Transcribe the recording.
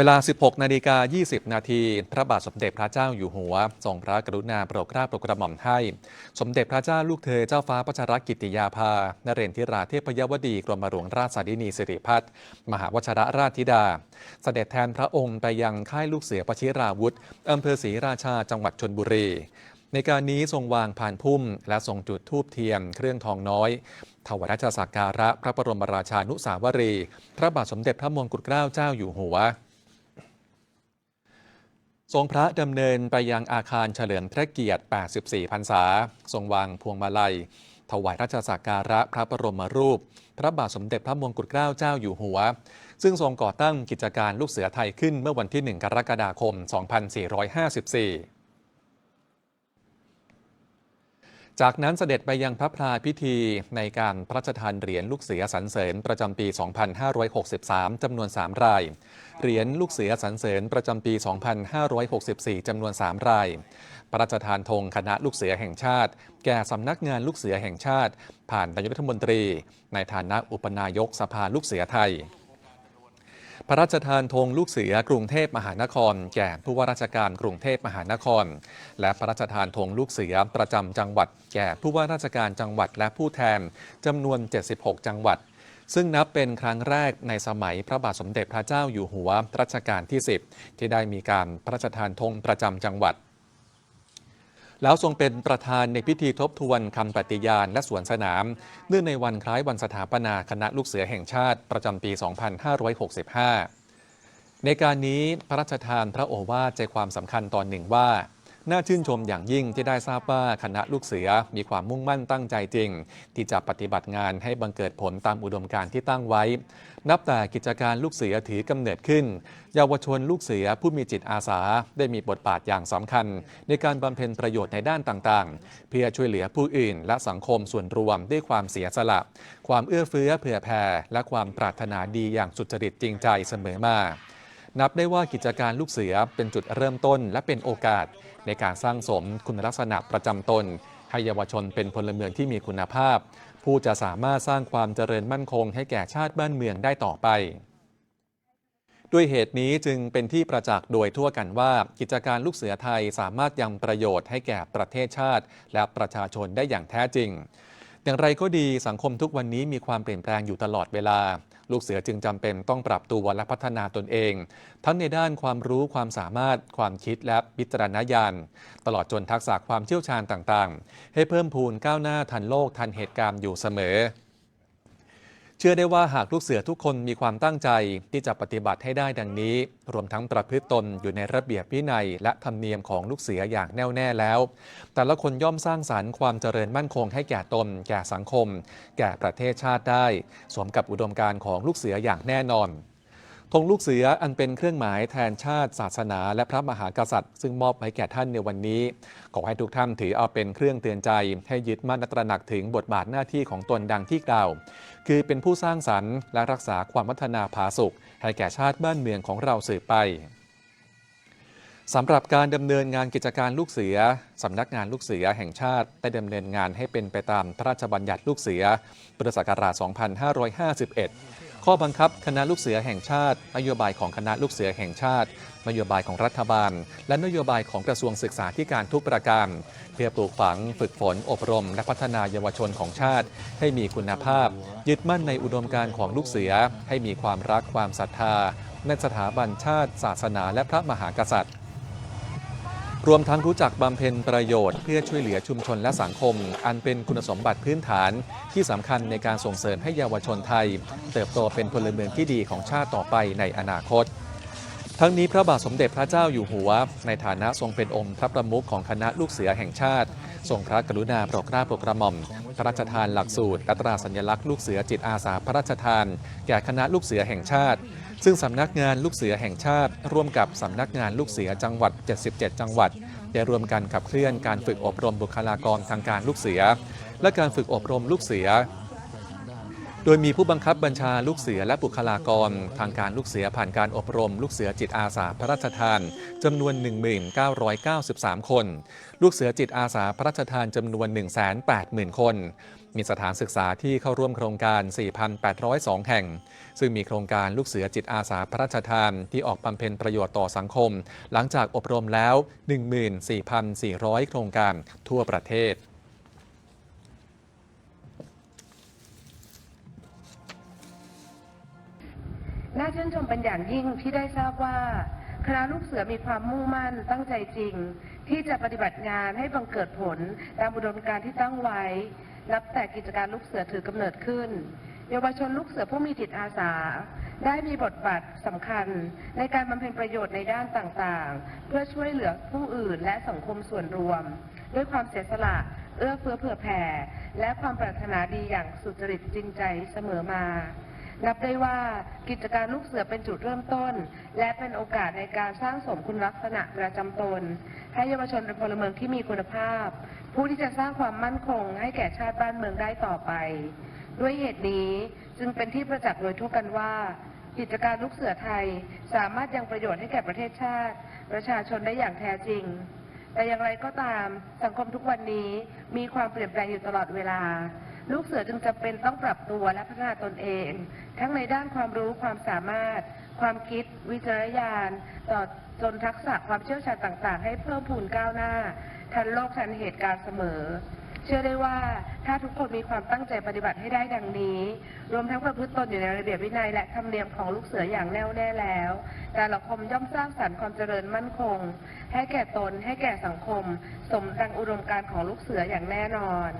เวลา 16 นาฬิกา 20 นาที พระบาทสมเด็จพระเจ้าอยู่หัว ทรงพระกรุณาโปรดเกล้าโปรดกระหม่อมให้ สมเด็จพระเจ้าลูกเธอเจ้าฟ้าประชรกิติยาภา นเรนทิราเทพยวดีกรมหลวงราชสาดินีสิริพัฒน์มหาวชรราชธิดา เสด็จแทนพระองค์ไปยังค่ายลูกเสือประชิราวุธอำเภอศรีราชาจังหวัดชนบุรีในการนี้ทรงวางผ่านพุ่ม และทรงจุดธูปเทียนเครื่องทองน้อย ถวายราชสักการะพระบรมราชานุสาวรี พระบาทสมเด็จพระมงกุฎเกล้าเจ้าอยู่หัว ทรงพระดำเนินไปยังอาคารเฉลิมพระเกียรติ 84 พรรษา ทรงวางพวงมาลัย ถวายราชสักการะพระบรมรูป พระบาทสมเด็จพระมงกุฎเกล้าเจ้าอยู่หัว ซึ่งทรงก่อตั้งกิจการลูกเสือไทยขึ้นเมื่อวันที่ 1 กรกฎาคม 2454 จากนั้นเสด็จไปยังพระพลาพิธีในการพระราชทานเหรียญลูกเสือสรรเสริญประจำปี 2563 จำนวน 3 ราย เหรียญลูกเสือสรรเสริญประจำปี 2564 จำนวน 3 ราย พระราชทานธงคณะลูกเสือแห่งชาติ แก่สำนักงานลูกเสือแห่งชาติ ผ่านนายกรัฐมนตรี ในฐานะอุปนายกสภาลูกเสือไทย พระราชทานธงลูกเสือกรุงเทพมหานคร แก่ผู้ว่าราชการกรุงเทพมหานคร และพระราชทานธงลูกเสือประจำจังหวัด แก่ผู้ว่าราชการจังหวัดและผู้แทนจำนวน 76 จังหวัด ซึ่งนับเป็นครั้งแรกในสมัยพระบาทสมเด็จพระเจ้าอยู่หัวรัชกาลที่ 10 ที่ได้มีการพระราชทานธงประจำจังหวัด แล้วทรงเป็นประธานในพิธีทบทวนคำปฏิญาณและสวนสนาม เนื่องในวันคล้ายวันสถาปนาคณะลูกเสือแห่งชาติประจำปี 2565 ในการนี้พระราชทานพระโอวาทใจความสำคัญตอนหนึ่งว่า น่าชื่นชมอย่างยิ่งที่ได้ทราบว่าคณะลูกเสือมีความมุ่งมั่นตั้งใจจริง ที่จะปฏิบัติงานให้บังเกิดผลตามอุดมการณ์ที่ตั้งไว้ นับแต่กิจการลูกเสือถือกำเนิดขึ้น เยาวชนลูกเสือผู้มีจิตอาสาได้มีบทบาทอย่างสำคัญ ในการบำเพ็ญประโยชน์ในด้านต่างๆ เพื่อช่วยเหลือผู้อื่น และสังคมส่วนรวมด้วยความเสียสละ ความเอื้อเฟื้อเผื่อแผ่และความปรารถนาดีอย่างสุจริตจริงใจเสมอมา นับได้ว่ากิจการลูกเสือเป็นจุดเริ่มต้นและเป็นโอกาส ในการสร้างสมคุณลักษณะประจำตน ให้เยาวชนเป็นพลเมืองที่มีคุณภาพ ผู้จะสามารถสร้างความเจริญมั่นคง ให้แก่ชาติบ้านเมืองได้ต่อไปด้วยเหตุนี้จึงเป็นที่ประจักษ์โดยทั่วกันว่า กิจการลูกเสือไทยสามารถยังประโยชน์ให้แก่ประเทศชาติ และประชาชนได้อย่างแท้จริง อย่างไรก็ดีสังคมทุกวันนี้มีความเปลี่ยนแปลงอยู่ตลอดเวลา ลูกเสือจึงจำเป็นต้องปรับตัวและพัฒนาตนเอง ทั้งในด้านความรู้ความสามารถ ความคิดและพิจารณญาณตลอดจนทักษะความเชี่ยวชาญต่างๆ ให้เพิ่มพูนก้าวหน้าทันโลกทันเหตุการณ์อยู่เสมอ เชื่อได้ว่าหากลูกเสือทุกคนมีความตั้งใจที่จะปฏิบัติให้ได้ดังนี้ รวมทั้งประพฤติตนอยู่ในระเบียบวินัย และธรรมเนียมของลูกเสืออย่างแน่วแน่แล้ว แต่ละคนย่อมสร้างสารรค์ความเจริญมั่นคงให้แก่ตน แก่สังคม แก่ประเทศชาติได้ สมกับอุดมการณ์ของลูกเสืออย่างแน่นอน ธงลูกเสืออันเป็นเครื่องหมายแทนชาติศาสนา และพระมหากษัตริย์ ซึ่งมอบให้แก่ท่านในวันนี้ ขอให้ทุกท่านถือเอาเป็นเครื่องเตือนใจ ให้ยึดมั่นตระหนักถึงบทบาทหน้าที่ของตนดังที่กล่าว คือเป็นผู้สร้างสรรค์และรักษาความพัฒนาผาสุกให้แก่ชาติบ้านเมืองของเราสืบไปสำหรับการดำเนินงานกิจการลูกเสือสำนักงานลูกเสือแห่งชาติได้ดำเนินงานให้เป็นไปตามพระราชบัญญัติลูกเสือพุทธศักราช 2551 ข้อบังคับคณะลูกเสือแห่งชาติ นโยบายของคณะลูกเสือแห่งชาติ นโยบายของรัฐบาล และนโยบายของกระทรวงศึกษาธิการทุกประการ เพื่อปลูกฝังฝึกฝนอบรม และพัฒนาเยาวชนของชาติ ให้มีคุณภาพ ยึดมั่นในอุดมการณ์ของลูกเสือ ให้มีความรักความศรัทธาในสถาบันชาติ ศาสนา และพระมหากษัตริย์ รวมทั้งรู้จักบำเพ็ญประโยชน์เพื่อช่วยเหลือชุมชนและสังคม อันเป็นคุณสมบัติพื้นฐานที่สำคัญในการส่งเสริมให้เยาวชนไทย เติบโตเป็นพลเมืองที่ดีของชาติต่อไปในอนาคต ทั้งนี้พระบาทสมเด็จพระเจ้าอยู่หัว ในฐานะทรงเป็นองค์พระประมุขของคณะลูกเสือแห่งชาติทรงพระกรุณาโปรดเกล้าโปรดกระหม่อมพระราชทานหลักสูตรตราสัญลักษณ์ลูกเสือจิตอาสาพระราชทาน แก่คณะลูกเสือแห่งชาติ ซึ่งสำนักงานลูกเสือแห่งชาติ ร่วมกับสำนักงานลูกเสือจังหวัด 77 จังหวัด ได้รวมกันขับเคลื่อนการฝึกอบรมบุคลากรทางการลูกเสือ และการฝึกอบรมลูกเสือ โดยมีผู้บังคับบัญชาลูกเสือและบุคลากร ทางการลูกเสือผ่านการอบรม ลูกเสือจิตอาสาพระราชทานจำนวน 1993 คน ลูกเสือจิตอาสาพระราชทานจำนวน 180,000 คนมีสถานศึกษาที่เข้าร่วมโครงการ 4,802 แห่ง ซึ่งมีโครงการลูกเสือจิตอาสาพระราชทาน ที่ออกบำเพ็ญประโยชน์ต่อสังคม หลังจากอบรมแล้ว 14,400 โครงการทั่วประเทศน่าชื่นชมเป็นอย่างยิ่งที่ได้ทราบว่า คณะลูกเสือมีความมุ่งมั่นตั้งใจจริง ที่จะปฏิบัติงานให้บังเกิดผลตามอุดมการที่ตั้งไว้ นับแต่กิจการลูกเสือถือกำเนิดขึ้น เยาวชนลูกเสือผู้มีจิตอาสา ได้มีบทบาทสำคัญในการบำเพ็ญประโยชน์ในด้านต่างๆ เพื่อช่วยเหลือผู้อื่นและสังคมส่วนรวม ด้วยความเสียสละเอื้อเฟื้อเผื่อแผ่ และความปรารถนาดีอย่างสุจริตจริงใจเสมอมา นับได้ว่ากิจการลูกเสือเป็นจุดเริ่มต้น และเป็นโอกาสในการสร้างสมคุณลักษณะประจำตน ให้เยาวชนเป็นพลเมืองที่มีคุณภาพ ผู้ที่จะสร้างความมั่นคงให้แก่ชาติบ้านเมืองได้ต่อไป ด้วยเหตุนี้จึงเป็นที่ประจักษ์โดยทั่วกันว่า กิจการลูกเสือไทยสามารถยังประโยชน์ให้แก่ประเทศชาติ ประชาชนได้อย่างแท้จริง แต่อย่างไรก็ตามสังคมทุกวันนี้มีความเปลี่ยนแปลงอยู่ตลอดเวลา ลูกเสือจึงจำเป็นต้องปรับตัวและพัฒนาตนเอง ทั้งในด้านความรู้ความสามารถ ความคิด วิจารณญาณต่อจนทักษะความเชี่ยวชาญต่าง ๆ ให้เพิ่มพูนก้าวหน้า ทันโลกทันเหตุการณ์เสมอ เชื่อได้ว่าถ้าทุกคนมีความตั้งใจปฏิบัติให้ได้ดังนี้ รวมทั้งประพฤติตนอยู่ในระเบียบวินัยและธรรมเนียมของลูกเสืออย่างแน่วแน่แล้ว การละคมย่อมสร้างสรรค์ความเจริญมั่นคง ให้แก่ตนให้แก่สังคม สมดังอุดมการณ์ของลูกเสืออย่างแน่นอน